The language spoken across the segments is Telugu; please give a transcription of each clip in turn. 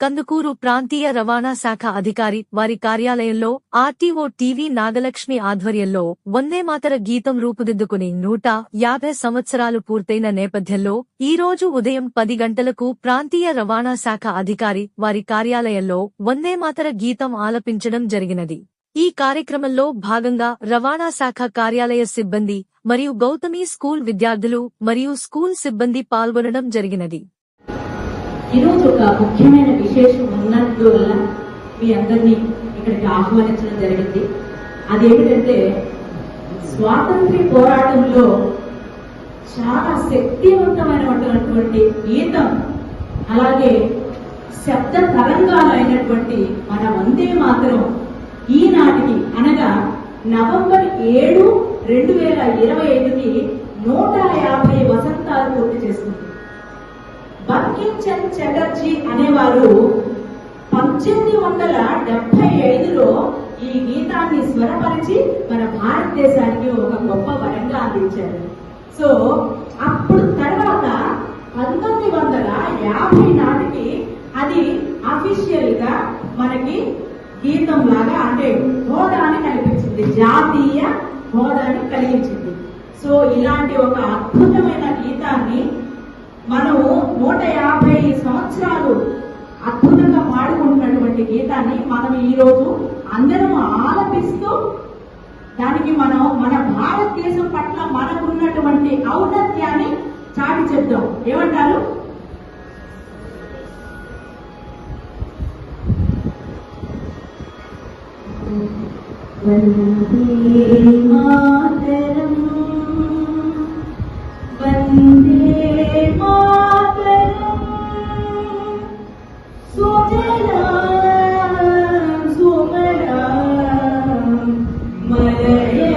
కందుకూరు ప్రాంతీయ రవాణా శాఖ అధికారి వారి కార్యాలయంలో ఆర్టీఓ టీవీ నాగలక్ష్మి ఆధ్వర్యంలో వందేమాతర గీతం రూపుదిద్దుకుని నూట యాభై సంవత్సరాలు పూర్తయిన నేపథ్యంలో ఈ రోజు ఉదయం పది గంటలకు ప్రాంతీయ రవాణా శాఖ అధికారి వారి కార్యాలయంలో వందేమాతర గీతం ఆలపించడం జరిగినది. ఈ కార్యక్రమంలో భాగంగా రవాణా శాఖ కార్యాలయ సిబ్బంది మరియు గౌతమి స్కూల్ విద్యార్థులు మరియు స్కూల్ సిబ్బంది పాల్గొనడం జరిగినది. ఈరోజు ఒక ముఖ్యమైన విశేషం ఉన్నందువల్ల మీ అందరినీ ఇక్కడికి ఆహ్వానించడం జరిగింది. అదేమిటంటే స్వాతంత్ర్య పోరాటంలో చాలా శక్తివంతమైనటువంటి గీతం అలాగే శబ్ద తరంగాలు అయినటువంటి మన వందే మాత్రం ఈనాటికి అనగా నవంబర్ ఏడు రెండు వేల ఇరవై ఐదుకి చంద్ చటర్జీ అనేవారు పద్దెనిమిది వందల డెబ్బై ఐదులో ఈ గీతాన్ని స్వరపరిచి మన భారతదేశానికి ఒక గొప్ప వరంగా అందించారు. సో అప్పుడు తర్వాత పంతొమ్మిది వందల యాభై నాటికి అది అఫీషియల్గా మనకి గీతం లాగా అంటే హోదాని కల్పించింది. జాతీయ హోదాని కలిగించింది. సో ఇలాంటి ఒక అద్భుతమైన గీతాన్ని యాభై సంవత్సరాలు అద్భుతంగా పాడుకుంటున్నటువంటి గీతాన్ని మనం ఈ రోజు అందరం ఆలపిస్తూ దానికి మనం మన భారతదేశం పట్ల మనకున్నటువంటి ఔన్నత్యాన్ని చాటి చెప్దాం. ఏమంటారు? వందే మాతరం Amen.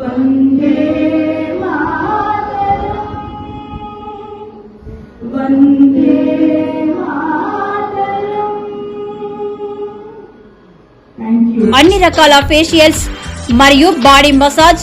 వందే మాతరం. వందే అన్ని రకాల ఫేషియల్స్ మరియు బాడీ మసాజ్